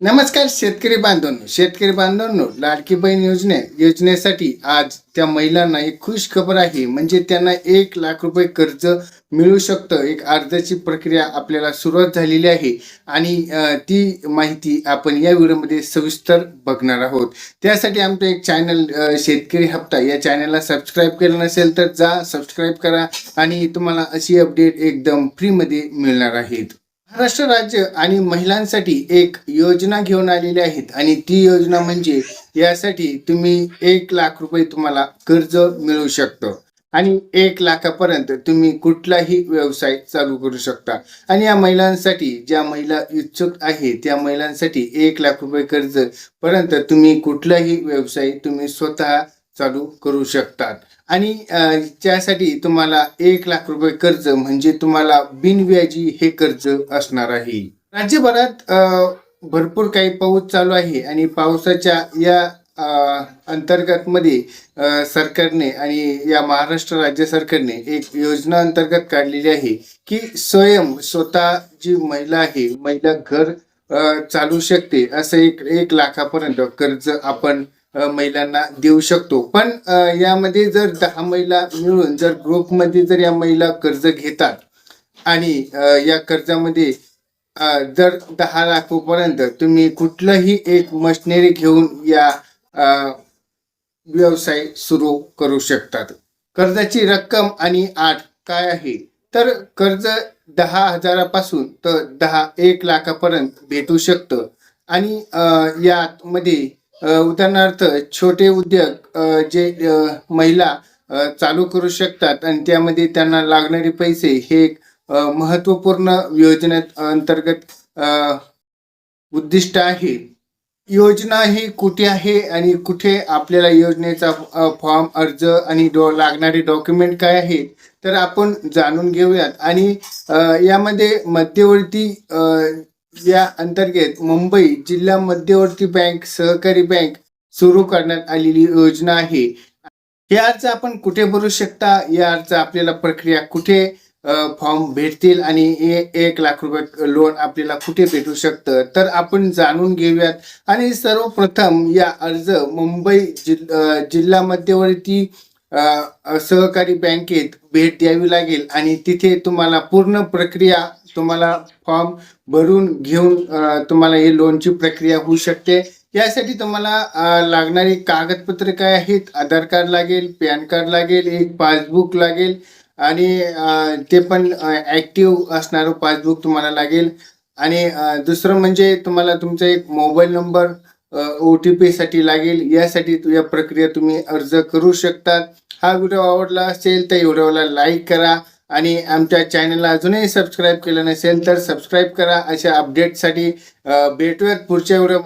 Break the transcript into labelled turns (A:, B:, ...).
A: नमस्कार शेतकरी बांधवांनो शेतकरी बांधवांनो लाडकी बहीण योजने योजनेसाठी आज त्या महिलांना एक खुश खबर आहे. म्हणजे त्यांना एक लाख रुपये कर्ज मिळू शकतं एक अर्जाची प्रक्रिया आपल्याला सुरुवात झालेली आहे. आणि ती माहिती आपण या व्हिडिओमध्ये सविस्तर बघणार आहोत. त्यासाठी आमचं एक चॅनल शेतकरी हप्ता या चॅनलला सबस्क्राईब केलं नसेल तर जा सबस्क्राईब करा आणि तुम्हाला अशी अपडेट एकदम फ्रीमध्ये मिळणार आहेत. महाराष्ट्र राज्य आणि महिलांसाठी एक योजना घेऊन आलेली आहेत. आणि ती योजना म्हणजे यासाठी तुम्ही एक लाख रुपये तुम्हाला कर्ज मिळू शकतं. आणि एक लाखापर्यंत तुम्ही कुठलाही व्यवसाय चालू करू शकता. आणि या महिलांसाठी ज्या महिला इच्छुक आहे त्या महिलांसाठी एक लाख रुपये कर्ज पर्यंत तुम्ही कुठलाही व्यवसाय तुम्ही स्वतः चालू करू शकतात. आणि त्यासाठी तुम्हाला एक लाख रुपये कर्ज म्हणजे तुम्हाला बिनव्याजी हे कर्ज असणार आहे. राज्यभरात भरपूर काही पाऊस चालू आहे आणि पावसाच्या या अंतर्गत मध्ये सरकारने आणि या महाराष्ट्र राज्य सरकारने एक योजना अंतर्गत काढलेली आहे की स्वयं स्वतः जी महिला आहे महिला घर चालू शकते असं एक एक लाखापर्यंत कर्ज आपण महिलांना देऊ शकतो. पण यामध्ये जर दहा महिला मिळून जर ग्रुपमध्ये जर या महिला कर्ज घेतात आणि या कर्जामध्ये जर दहा लाखापर्यंत तुम्ही कुठलंही एक मशिनरी घेऊन या व्यवसाय सुरू करू शकतात. कर्जाची रक्कम आणि आठ काय आहे? तर कर्ज दहा हजारापासून तर दहा एक लाखापर्यंत भेटू शकतं. आणि यामध्ये उदाहरणार्थ छोटे उद्योग जे महिला चालू करू शकतात आणि त्यामध्ये त्यांना लागणारे पैसे हे एक महत्त्वपूर्ण महत्त्वपूर्ण योजनेत अंतर्गत उद्दिष्ट आहे. योजना ही कुठे आहे आणि कुठे आपल्याला योजनेचा फॉर्म अर्ज आणि डॉ लागणारे डॉक्युमेंट काय आहेत तर आपण जाणून घेऊयात. आणि यामध्ये मध्यवर्ती या अंतर्गत मुंबई जिल्हा मध्यवर्ती बँक सहकारी बँक सुरू करण्यात आलेली योजना आहे. हे अर्ज आपण कुठे भरू शकता? या अर्ज आपल्याला प्रक्रिया कुठे फॉर्म भेटतील आणि एक लाख रुपये लोन आपल्याला कुठे भेटू शकतं? तर आपण जाणून घेऊयात. आणि सर्वप्रथम या अर्ज मुंबई जिल जिल्हा मध्यवर्ती सहकारी बँकेत भेट द्यावी लागेल आणि तिथे तुम्हाला पूर्ण प्रक्रिया तुम्हाला फॉर्म भरून घेऊन तुम्हाला हे लोनची प्रक्रिया होऊ शकते. यासाठी तुम्हाला लागणारी कागदपत्रे काय आहेत? आधार कार्ड लागेल पॅन कार्ड लागेल एक पासबुक लागेल आणि ते पण ॲक्टिव्ह असणारं पासबुक तुम्हाला लागेल. आणि दुसरं म्हणजे तुम्हाला तुमचा एक मोबाईल नंबर ओ टी पीसाठी लागेल. यासाठी या प्रक्रिया तुम्ही अर्ज करू शकतात. हा व्हिडिओ आवडला असेल तर व्हिडिओला लाईक करा. आणि आमच्या चॅनलला अजूनही सबस्क्राईब केलं नसेल तर सबस्क्राईब करा. अशा अपडेटसाठी भेटूयात पुढच्या व्हिडिओ